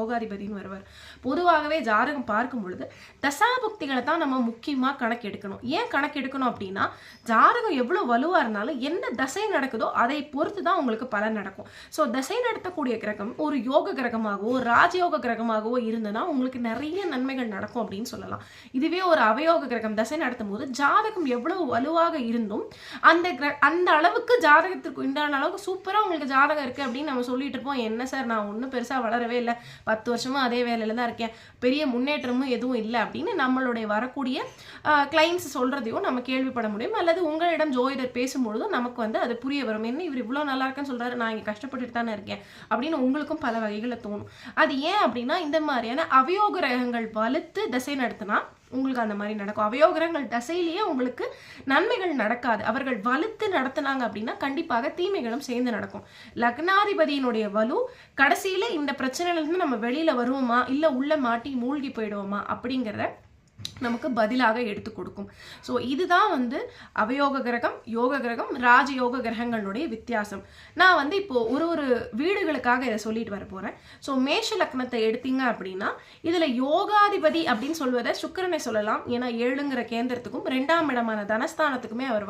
யோகாதிபதினு வருவார். பொதுவாகவே ஜாதகம் பார்க்கும் பொழுது தசாபுக்திகளை தான் நம்ம முக்கியமாக கணக்கெடுக்கணும். ஏன் கணக்கெடுக்கணும் அப்படின்னா ஜாதகம் எவ்வளோ வலுவாக இருந்தாலும் என்ன தசை நடக்குதோ அதை பொறுத்து தான் உங்களுக்கு பலன் நடக்கும். ஸோ தசை நடத்தக்கூடிய கிரகம் ஒரு யோக கிரகமாகவோ ராஜயோக கிரகமாகவோ இருந்ததுன்னா உங்களுக்கு நிறைய நன்மைகள் நடக்கும் அப்படின்னு சொல்லலாம். இதுவே ஒரு அவயோக கிரகம். தசை நடத்தும் போது ஜாதகம் எவ்வளவு வலுவாக இருந்தும் அந்த கிர அந்த அளவுக்கு ஜாதகத்திற்கு உண்டான அளவுக்கு சூப்பராக உங்களுக்கு ஜாதகம் இருக்குது அப்படின்னு நம்ம சொல்லிட்டு இருப்போம். என்ன சார் நான் ஒன்றும் பெருசாக வளரவே இல்லை. பத்து வருஷமும் அதே வேலையில் தான் இருக்கேன். பெரிய முன்னேற்றமும் எதுவும் இல்லை அப்படின்னு நம்மளுடைய வரக்கூடிய கிளைண்ட்ஸ் சொல்கிறதையும் நம்ம கேள்விப்பட முடியும். அல்லது உங்களிடம் ஜோதிடர் பேசும்பொழுதும் நமக்கு வந்து அது புரிய வரும். என்ன இவர் இவ்வளோ நல்லா இருக்குன்னு சொல்கிறாரு நான் இங்கே கஷ்டப்பட்டுட்டு தானே இருக்கேன் அப்படின்னு உங்களுக்கும் பல வகைகளை தோணும். அது ஏன் அப்படின்னா இந்த மாதிரியான அவயோக ரகங்கள் வலுத்து திசை நடத்தினா உங்களுக்கு அந்த மாதிரி நடக்கும். அவயோகரங்கள் தசையிலேயே உங்களுக்கு நன்மைகள் நடக்காது. அவர்கள் வலுத்து நடத்துனாங்க அப்படின்னா கண்டிப்பாக தீமைகளும் சேர்ந்து நடக்கும். லக்னாதிபதியினுடைய வலு கடைசியில இந்த பிரச்சனையிலேருந்து நம்ம வெளியில் வருவோமா? இல்லை உள்ள மாட்டி மூழ்கி போயிடுவோமா? அப்படிங்கிறத நமக்கு பதிலாக எடுத்து கொடுக்கும். ஸோ இதுதான் வந்து அவயோக கிரகம் யோக கிரகம் ராஜயோக கிரகங்களுடைய வித்தியாசம். நான் வந்து இப்போ ஒரு ஒரு வீடுகளுக்காக இதை சொல்லிட்டு வர போறேன். ஸோ மேஷ லக்னத்தை எடுத்தீங்க அப்படின்னா இதுல யோகாதிபதி அப்படின்னு சொல்வதை சுக்கிரனை சொல்லலாம். ஏன்னா ஏழுங்கிற கேந்திரத்துக்கும் ரெண்டாம் இடமான தனஸ்தானத்துக்குமே அவர்